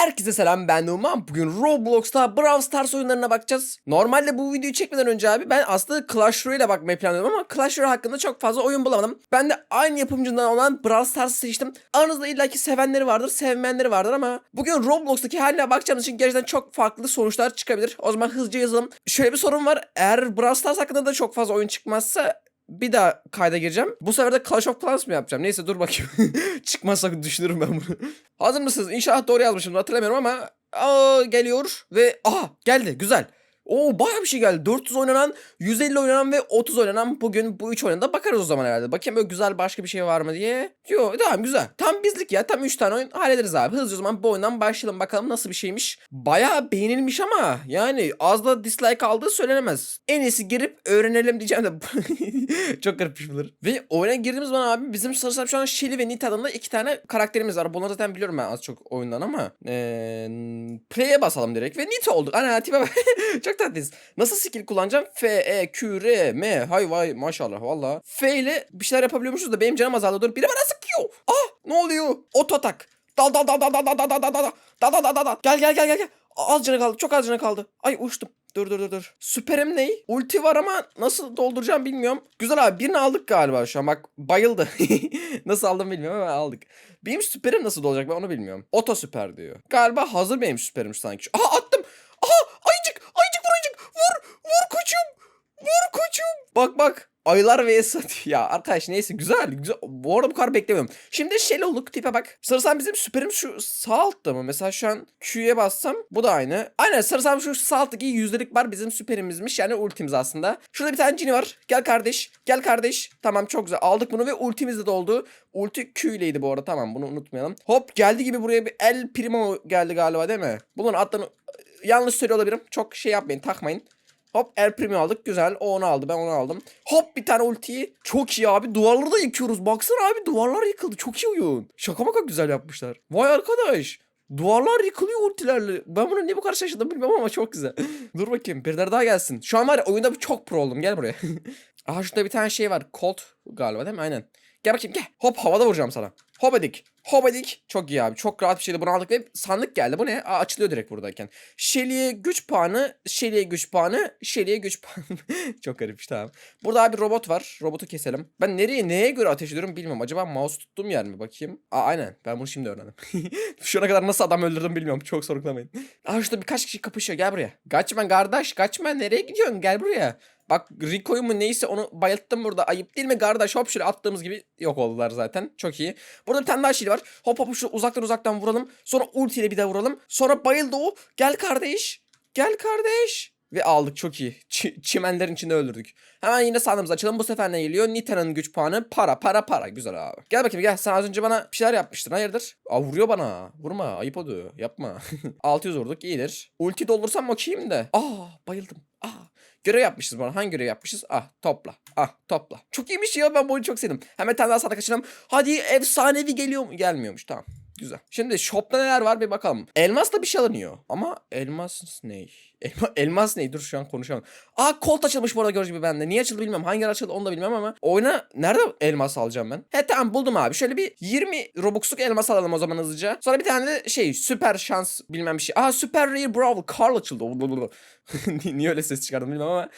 Herkese selam ben Numan. Bugün Roblox'ta Brawl Stars oyunlarına bakacağız. Normalde bu videoyu çekmeden önce abi ben aslında Clash Royale bakmayı planlıyordum ama Clash Royale hakkında çok fazla oyun bulamadım. Ben de aynı yapımcından olan Brawl Stars'ı seçtim. Aranızda illaki sevenleri vardır, sevmeyenleri vardır ama bugün Roblox'taki haline bakacağımız için gerçekten çok farklı sonuçlar çıkabilir. O zaman hızlıca yazalım. Şöyle bir sorun var. Eğer Brawl Stars hakkında da çok fazla oyun çıkmazsa bir daha kayda gireceğim. Bu sefer de Clash of Clans mı yapacağım? Neyse dur bakayım. Çıkmazsa düşünürüm ben bunu. Hazır mısınız? İnşallah doğru yazmışım hatırlamıyorum ama aa, geliyor ve aha geldi güzel. Oo baya bir şey geldi. 400 oynanan, 150 oynanan ve 30 oynanan bugün bu 3 oyunda bakarız o zaman herhalde. Bakayım böyle güzel başka bir şey var mı diye. Yo tamam güzel. Tam bizlik ya. Tam 3 tane oyun hallederiz abi. Hızlıca o zaman bu oyundan başlayalım bakalım nasıl bir şeymiş. Baya beğenilmiş ama yani az da dislike aldığı söylenemez. En iyisi girip öğrenelim diyeceğim de çok garip bunlar. Ve oyuna girdiğimiz zaman abi bizim sanırsam şu an Shelly ve Nita adında iki tane karakterimiz var. Bunları zaten biliyorum ben az çok oyundan ama ee, play'e basalım direkt ve Nita olduk. Ana tipe çok tatlıyız. Nasıl skill kullanacağım? F, E, Q, R, M. Hay vay maşallah valla. F ile bir şeyler yapabiliyormuşuz da benim canım azaldı. Dur biri bana sıkıyor. Ah ne oluyor? Oto atak. Dal dal dal dal dal dal dal dal dal dal dal dal dal dal Gel gel gel gel gel. Az canı kaldı. Çok az canı kaldı. Ay uçtum. Dur dur dur dur. Süperim ne? Ulti var ama nasıl dolduracağım bilmiyorum. Güzel abi birini aldık galiba şu an. Bak bayıldı. nasıl aldım bilmiyorum ama aldık. Benim süperim nasıl dolacak ben onu bilmiyorum. Oto süper diyor. Galiba hazır benim süperim sanki. Aha attım. Aha Bak bak. Ayılar vs atıyor. Ya arkadaş neyse güzel, güzel. Bu arada bu kadar beklemiyorum. Şimdi Shell olduk tipe bak. Sarısam bizim süperimiz şu sağ altta mı? Mesela şu an Q'ye bassam bu da aynı. Aynen sarısam şu sağ alttaki yüzdelik var bizim süperimizmiş. Yani ultimiz aslında. Şurada bir tane Cini var. Gel kardeş. Gel kardeş. Tamam çok güzel. Aldık bunu ve ultimiz de doldu. Ulti Q ileydi bu arada. Tamam bunu unutmayalım. Hop geldi gibi buraya bir El Primo geldi galiba değil mi? Bunun adını yanlış söylüyor olabilirim. Çok şey yapmayın takmayın. Hop El Primo aldık. Güzel. O onu aldı. Ben onu aldım. Hop bir tane ultiyi. Çok iyi abi. Duvarları da yıkıyoruz. Baksana abi duvarlar yıkıldı. Çok iyi oyun. Şaka maka güzel yapmışlar. Vay arkadaş. Duvarlar yıkılıyor ultilerle. Ben bunu niye bu kadar şaşırdım bilmiyorum ama çok güzel. Dur bakayım. Birileri daha gelsin. Şu an var ya oyunda çok pro oldum. Gel buraya. Aha şurada bir tane şey var. Colt galiba değil mi? Aynen. Gel bakayım gel. Hop havada vuracağım sana. Hobadik. Hobadik. Çok iyi abi. Çok rahat bir şekilde bunu aldık ve sandık geldi. Bu ne? Aa, açılıyor direkt buradayken. Shelly'e güç puanı, Shelly'e güç puanı, Shelly'e güç puanı. Çok garip işte abi. Burada abi robot var. Robotu keselim. Ben nereye neye göre ateş ediyorum bilmiyorum. Acaba mouse tuttuğum yer mi? Bakayım. Aa aynen. Ben bunu şimdi öğrendim. Şu ana kadar nasıl adam öldürdüm bilmiyorum. Çok sorgulamayın. Aa şurada birkaç kişi kapışıyor. Gel buraya. Kaçma kardeş. Kaçma. Nereye gidiyorsun? Gel buraya. Bak Rico'yu mu neyse onu bayılttım burada. Ayıp değil mi kardeş? Hop şöyle attığımız gibi yok oldular zaten. Çok iyi. Burada bir tane daha şey var. Hop hop şu uzaktan uzaktan vuralım. Sonra ultiyle bir daha vuralım. Sonra bayıldı o. Gel kardeş. Gel kardeş. Ve aldık çok iyi. Ç- çimenlerin içinde öldürdük. Hemen yine sandığımızı açalım. Bu sefer ne geliyor? Nita'nın güç puanı para para para. Güzel abi. Gel bakayım gel. Sen az önce bana bir şeyler yapmıştın. Hayırdır? Aa vuruyor bana. Vurma. Ayıp oldu. Yapma. 600 vurduk. iyidir. Ulti doldursam bakayım da. Aa bayıldım. Aa. Görev yapmışız bana. Hangi görev yapmışız? Ah topla. Ah topla. Çok iyiymiş ya ben bu oyunu çok sevdim. Hemen tane daha sana kaçıralım. Hadi efsanevi geliyor mu? Gelmiyormuş tamam. Güzel. Şimdi shopta neler var bir bakalım. Elmasla bir şey alınıyor. Ama elmas ne? Elma, elmas ne? Dur şu an konuşamam. Aa kolt açılmış bu arada gördüğünüz gibi bende. Niye açıldı bilmiyorum. Hangi açıldı onu da bilmem ama. Oyuna nerede elmas alacağım ben? He tamam buldum abi. Şöyle bir 20 Robux'luk elmas alalım o zaman hızlıca. Sonra bir tane de şey süper şans bilmem bir şey. Aa süper rare brawl. Carl açıldı. Niye öyle ses çıkardım bilmem ama.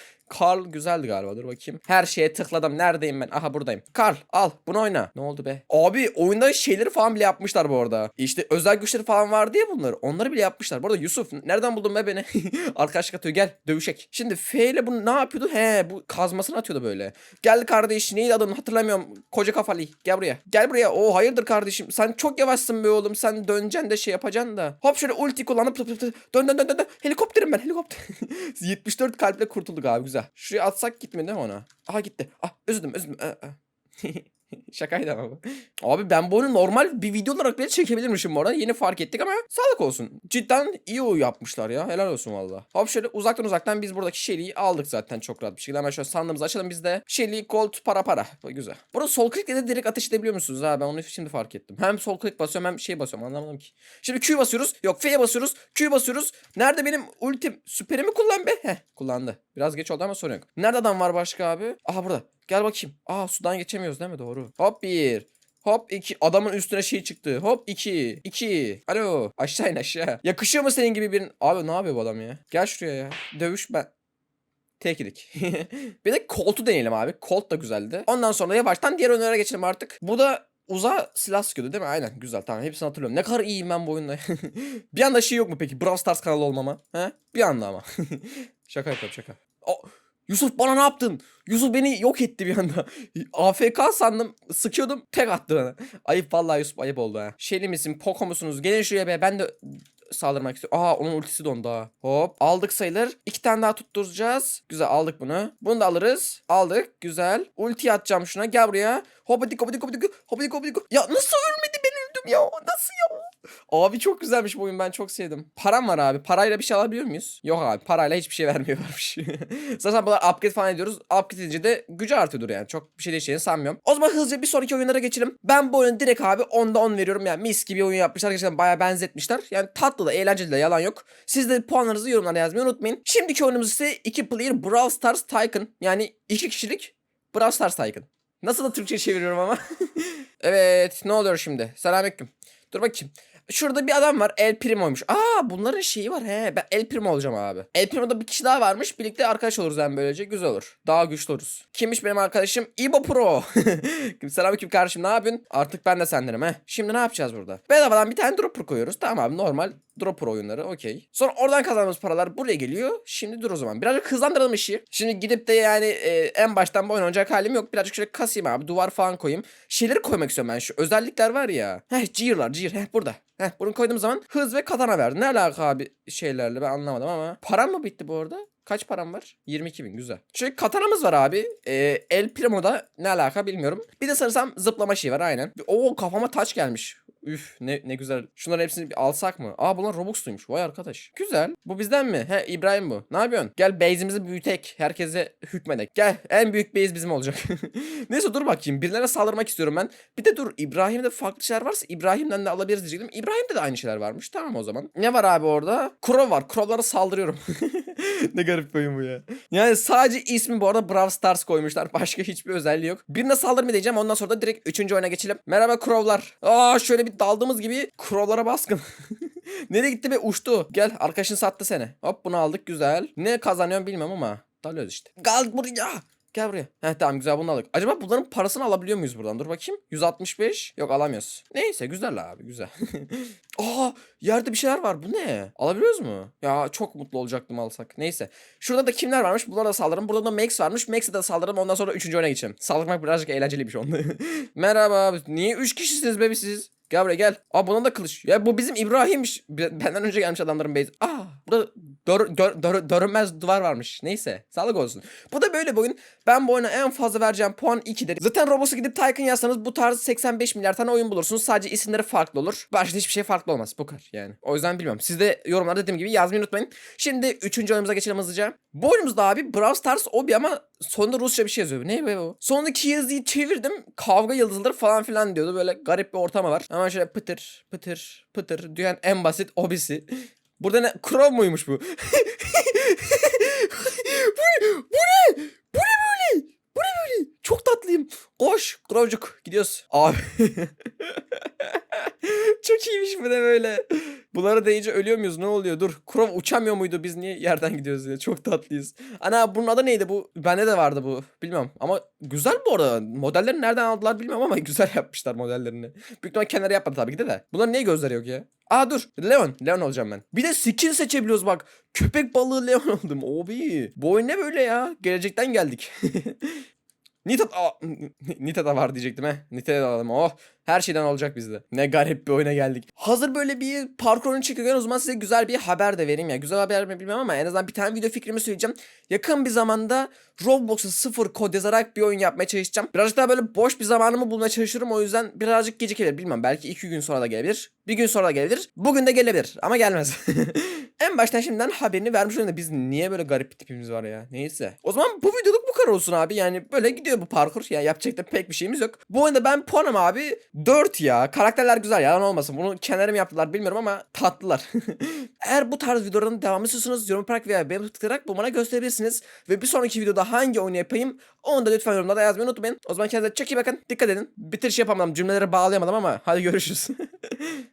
Carl güzeldi galiba dur bakayım. Her şeye tıkladım. Neredeyim ben? Aha buradayım. Carl al bunu oyna. Ne oldu be? Abi oyunda şeyleri falan bile yapmışlar bu arada. İşte özel güçleri falan vardı ya bunlar. Onları bile yapmışlar. Bu arada Yusuf nereden buldun be beni? Arkadaşlık atıyor gel dövüşek. Şimdi F ile bunu ne yapıyordu? He bu kazmasını atıyordu böyle. Gel kardeş neydi adını hatırlamıyorum. Koca kafalı. Gel buraya. Gel buraya. O hayırdır kardeşim. Sen çok yavaşsın be oğlum. Sen döneceksin de şey yapacaksın da. Hop şöyle ulti kullanıp tıp tıp tıp. Dön dön dön. dön. Helikopterim ben helikopter. 74 kalple kurtulduk abi güzel. Şuraya atsak gitmedi mi ona? Aha gitti. Ah özledim özledim. Şakaydı ama. Abi ben bu oyunu normal bir video olarak bile çekebilirmişim bu arada. Yeni fark ettik ama sağlık olsun. Cidden iyi o yapmışlar ya. Helal olsun valla. Hop şöyle uzaktan uzaktan biz buradaki Shelly'yi aldık zaten çok rahat bir şekilde. Hemen şöyle sandığımızı açalım biz de. Shelly gold para para. Güzel. Burada sol klikle de direkt ateş edebiliyor musunuz ha? Ben onu şimdi fark ettim. Hem sol klik basıyorum hem şey basıyorum anlamadım ki. Şimdi Q basıyoruz. Yok F'ye basıyoruz. Q basıyoruz. Nerede benim ultim? Süperimi kullan be. Heh kullandı. Biraz geç oldu ama sorun yok. Nerede adam var başka abi? Aha burada. Gel bakayım. Aa sudan geçemiyoruz değil mi? Doğru. Hop bir. Hop 2. Adamın üstüne şey çıktı. Hop 2. 2. Alo. Aşağı in aşağı. Yakışıyor mu senin gibi bir... Abi ne yapıyor bu adam ya? Gel şuraya ya. Dövüş ben. Teknik. bir de Colt'u deneyelim abi. Colt da güzeldi. Ondan sonra yavaştan diğer oyunlara geçelim artık. Bu da uza silah sıkıyordu değil mi? Aynen güzel tamam hepsini hatırlıyorum. Ne kadar iyiyim ben bu oyunda. bir anda şey yok mu peki? Brawl Stars kanalı olmama. He? Bir anda ama. şaka yapıyorum şaka. O, Yusuf bana ne yaptın? Yusuf beni yok etti bir anda. AFK sandım. Sıkıyordum. Tek attı bana. Ayıp vallahi Yusuf ayıp oldu ha. Şeyli misin? Poco musunuz? Gelin şuraya be. Ben de saldırmak istiyorum. Aa onun ultisi dondu ha. Hop. Aldık sayılır. İki tane daha tutturacağız. Güzel aldık bunu. Bunu da alırız. Aldık. Güzel. Ulti atacağım şuna. Gel buraya. Hopadik hopadik hopadik hopadik hopadik. Ya nasıl ölmedi ben öldüm ya. Nasıl ya? Abi çok güzelmiş bu oyun ben çok sevdim. Param var abi. Parayla bir şey alabiliyor muyuz? Yok abi parayla hiçbir şey vermiyorlarmış. Zaten bunlar upgrade falan ediyoruz. Upgrade edince de gücü artıyordur yani. Çok bir şey değişeceğini sanmıyorum. O zaman hızlıca bir sonraki oyunlara geçelim. Ben bu oyunu direkt abi 10'da 10 veriyorum. Yani mis gibi oyun yapmışlar. Gerçekten bayağı benzetmişler. Yani tatlı da eğlenceli de yalan yok. Siz de puanlarınızı yorumlara yazmayı unutmayın. Şimdiki oyunumuz ise 2 player Brawl Stars Tycoon. Yani 2 kişilik Brawl Stars Tycoon. Nasıl da Türkçe çeviriyorum ama. evet ne oluyor şimdi? Selamünaleyküm. Dur bakayım. Şurada bir adam var. El Primo'ymuş. Aa bunların şeyi var he. Ben El Primo olacağım abi. El Primo'da bir kişi daha varmış. Birlikte arkadaş oluruz yani böylece. Güzel olur. Daha güçlü oluruz. Kimmiş benim arkadaşım? İbo Pro. Selamünaleyküm kardeşim ne yapıyorsun? Artık ben de sendenim he. Şimdi ne yapacağız burada? Bedavadan bir tane dropper koyuyoruz. Tamam abi normal dropper oyunları okey. Sonra oradan kazandığımız paralar buraya geliyor. Şimdi dur o zaman. Birazcık hızlandıralım işi. Şimdi gidip de yani e, en baştan bu oyun oynayacak halim yok. Birazcık şöyle kasayım abi. Duvar falan koyayım. Şeyleri koymak istiyorum ben. Şu özellikler var ya. Heh Gear'lar Gear. Heh burada. Heh bunu koyduğum zaman hız ve katana verdi. Ne alaka abi şeylerle ben anlamadım ama. Param mı bitti bu arada? Kaç param var? 22 bin güzel. Şöyle katanamız var abi. Ee, El Primo'da ne alaka bilmiyorum. Bir de sanırsam zıplama şeyi var aynen. Oo kafama taç gelmiş. Üf ne, ne güzel. Şunların hepsini bir alsak mı? Aa bunlar Robux'luymuş. Vay arkadaş. Güzel. Bu bizden mi? He İbrahim bu. Ne yapıyorsun? Gel base'imizi büyütek. Herkese hükmedek. Gel en büyük base bizim olacak. Neyse dur bakayım. Birilerine saldırmak istiyorum ben. Bir de dur İbrahim'de farklı şeyler varsa İbrahim'den de alabiliriz diyecektim. İbrahim'de de aynı şeyler varmış. Tamam o zaman. Ne var abi orada? Crow var. Crow'lara saldırıyorum. ne garip bir oyun bu ya. Yani sadece ismi bu arada Brawl Stars koymuşlar. Başka hiçbir özelliği yok. Birine saldırma diyeceğim. Ondan sonra da direkt 3. oyuna geçelim. Merhaba Crow'lar. Aa şöyle bir daldığımız gibi Crow'lara baskın. Nereye gitti be uçtu. Gel arkadaşın sattı seni. Hop bunu aldık güzel. Ne kazanıyorum bilmem ama. Dalıyoruz işte. Gel buraya. Gel buraya. Heh tamam güzel bunu aldık. Acaba bunların parasını alabiliyor muyuz buradan? Dur bakayım. 165. Yok alamıyoruz. Neyse güzel abi güzel. Aa yerde bir şeyler var. Bu ne? Alabiliyoruz mu? Ya çok mutlu olacaktım alsak. Neyse. Şurada da kimler varmış? Bunlara da saldırırım. Burada da Max varmış. Max'e de saldırırım. Ondan sonra 3. oyuna geçelim. Saldırmak birazcık eğlenceli bir şey oldu. Merhaba. Niye 3 kişisiniz be siz? Gel buraya gel. Aa buna da kılıç. Ya bu bizim İbrahim'miş. Benden önce gelmiş adamların base. Aa burada dör, dör, dör, dörünmez duvar varmış. Neyse. Sağlık olsun. Bu da böyle bir oyun. Ben bu oyuna en fazla vereceğim puan 2'dir. Zaten Roblox'a gidip Tycoon yazsanız bu tarz 85 milyar tane oyun bulursunuz. Sadece isimleri farklı olur. Başka hiçbir şey farklı olmaz. Bu kadar yani. O yüzden bilmiyorum. Siz de yorumlarda dediğim gibi yazmayı unutmayın. Şimdi 3. oyunumuza geçelim hızlıca. Bu oyunumuzda abi Brawl Stars Obi ama sonunda Rusça bir şey yazıyor. Ne be o? Sondaki yazıyı çevirdim. Kavga yıldızları falan filan diyordu. Böyle garip bir ortama var. Ama şöyle pıtır pıtır pıtır diyen en basit obisi. Burada ne? Crow muymuş bu? bu ne? Bu ne? Bu ne böyle? Bu ne böyle? Çok tatlıyım. Koş Crowcuk gidiyoruz. Abi. Çok iyiymiş bu da böyle. Bunlara deyince ölüyor muyuz? Ne oluyor? Dur. Crow uçamıyor muydu? Biz niye yerden gidiyoruz diye. Çok tatlıyız. Ana bunun adı neydi bu? Bende de vardı bu. Bilmiyorum. Ama güzel bu arada. Modellerini nereden aldılar bilmiyorum ama güzel yapmışlar modellerini. Büyük ihtimal kenara yapmadı tabii ki de de. Bunların niye gözleri yok ya? Aa dur. Leon. Leon olacağım ben. Bir de skin seçebiliyoruz bak. Köpek balığı Leon oldum. Obi. Bu oyun ne böyle ya? Gelecekten geldik. Nita Aa, Nita da var diyecektim he. Nita'ya da alalım. Oh her şeyden olacak bizde. Ne garip bir oyuna geldik. Hazır böyle bir parkur oyunu o zaman size güzel bir haber de vereyim ya. Güzel haber mi bilmem ama en azından bir tane video fikrimi söyleyeceğim. Yakın bir zamanda Roblox'a sıfır kod yazarak bir oyun yapmaya çalışacağım. Birazcık daha böyle boş bir zamanımı bulmaya çalışıyorum. O yüzden birazcık gecikebilir. Bilmem belki iki gün sonra da gelebilir. Bir gün sonra da gelebilir. Bugün de gelebilir ama gelmez. en baştan şimdiden haberini vermiş olayım da biz niye böyle garip bir tipimiz var ya. Neyse. O zaman bu videoluk bu kadar olsun abi. Yani böyle gidiyor bu parkur. Yani yapacak da pek bir şeyimiz yok. Bu oyunda ben puanım abi 4 ya. Karakterler güzel yalan olmasın. Bunu mi yaptılar bilmiyorum ama tatlılar. Eğer bu tarz videoların devamı istiyorsanız yorum yaparak veya beğeni tıklayarak bu bana gösterebilirsiniz. Ve bir sonraki videoda hangi oyunu yapayım onu da lütfen yorumlarda yazmayı unutmayın. O zaman kendinize çok iyi bakın. Dikkat edin. Bitiriş yapamadım. Cümleleri bağlayamadım ama hadi görüşürüz.